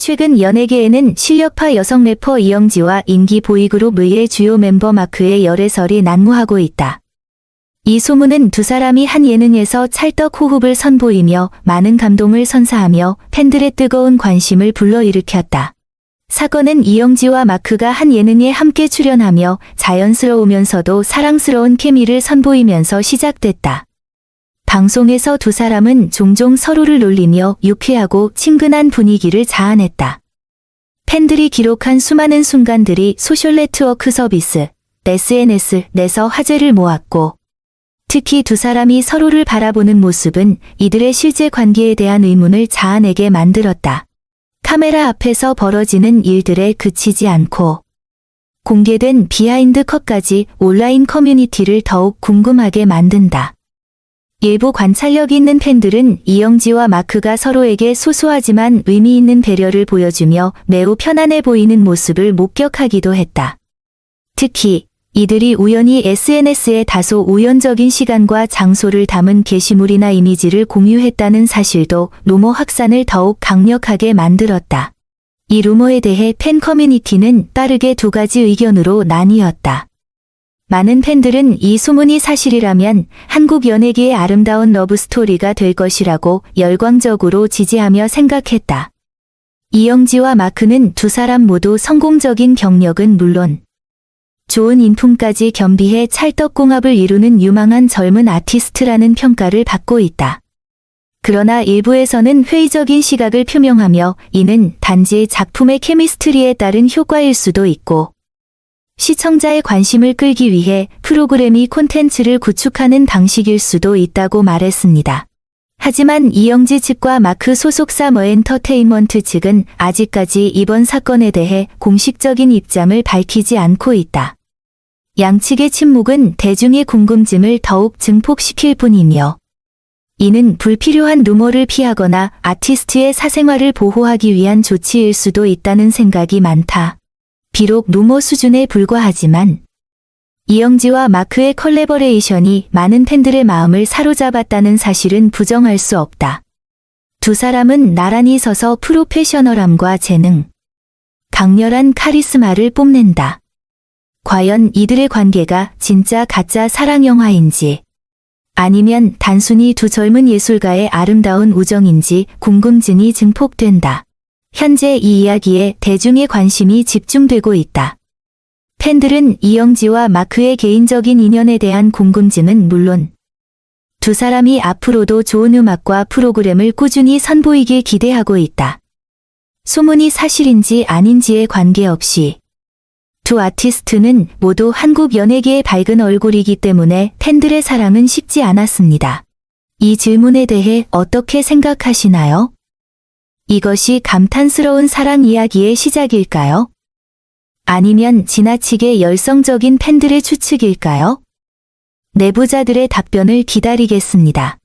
최근 연예계에는 실력파 여성 래퍼 이영지와 인기 보이그룹 의의 주요 멤버 마크의 열애설이 난무하고 있다. 이 소문은 두 사람이 한 예능에서 찰떡 호흡을 선보이며 많은 감동을 선사하며 팬들의 뜨거운 관심을 불러일으켰다. 사건은 이영지와 마크가 한 예능에 함께 출연하며 자연스러우면서도 사랑스러운 케미를 선보이면서 시작됐다. 방송에서 두 사람은 종종 서로를 놀리며 유쾌하고 친근한 분위기를 자아냈다. 팬들이 기록한 수많은 순간들이 소셜 네트워크 서비스, SNS 내서 화제를 모았고, 특히 두 사람이 서로를 바라보는 모습은 이들의 실제 관계에 대한 의문을 자아내게 만들었다. 카메라 앞에서 벌어지는 일들에 그치지 않고, 공개된 비하인드 컷까지 온라인 커뮤니티를 더욱 궁금하게 만든다. 일부 관찰력 있는 팬들은 이영지와 마크가 서로에게 소소하지만 의미 있는 배려를 보여주며 매우 편안해 보이는 모습을 목격하기도 했다. 특히 이들이 우연히 SNS에 다소 우연적인 시간과 장소를 담은 게시물이나 이미지를 공유했다는 사실도 루머 확산을 더욱 강력하게 만들었다. 이 루머에 대해 팬 커뮤니티는 빠르게 두 가지 의견으로 나뉘었다. 많은 팬들은 이 소문이 사실이라면 한국 연예계의 아름다운 러브 스토리가 될 것이라고 열광적으로 지지하며 생각했다. 이영지와 마크는 두 사람 모두 성공적인 경력은 물론 좋은 인품까지 겸비해 찰떡궁합을 이루는 유망한 젊은 아티스트라는 평가를 받고 있다. 그러나 일부에서는 회의적인 시각을 표명하며 이는 단지 작품의 케미스트리에 따른 효과일 수도 있고 시청자의 관심을 끌기 위해 프로그램이 콘텐츠를 구축하는 방식일 수도 있다고 말했습니다. 하지만 이영지 측과 마크 소속사 머엔터테인먼트 측은 아직까지 이번 사건에 대해 공식적인 입장을 밝히지 않고 있다. 양측의 침묵은 대중의 궁금증을 더욱 증폭시킬 뿐이며 이는 불필요한 루머를 피하거나 아티스트의 사생활을 보호하기 위한 조치일 수도 있다는 생각이 많다. 비록 루머 수준에 불과하지만 이영지와 마크의 컬래버레이션이 많은 팬들의 마음을 사로잡았다는 사실은 부정할 수 없다. 두 사람은 나란히 서서 프로페셔널함과 재능, 강렬한 카리스마를 뽐낸다. 과연 이들의 관계가 진짜 가짜 사랑 영화인지 아니면 단순히 두 젊은 예술가의 아름다운 우정인지 궁금증이 증폭된다. 현재 이 이야기에 대중의 관심이 집중되고 있다. 팬들은 이영지와 마크의 개인적인 인연에 대한 궁금증은 물론 두 사람이 앞으로도 좋은 음악과 프로그램을 꾸준히 선보이길 기대하고 있다. 소문이 사실인지 아닌지에 관계없이 두 아티스트는 모두 한국 연예계의 밝은 얼굴이기 때문에 팬들의 사랑은 식지 않았습니다. 이 질문에 대해 어떻게 생각하시나요? 이것이 감탄스러운 사랑 이야기의 시작일까요? 아니면 지나치게 열성적인 팬들의 추측일까요? 내부자들의 답변을 기다리겠습니다.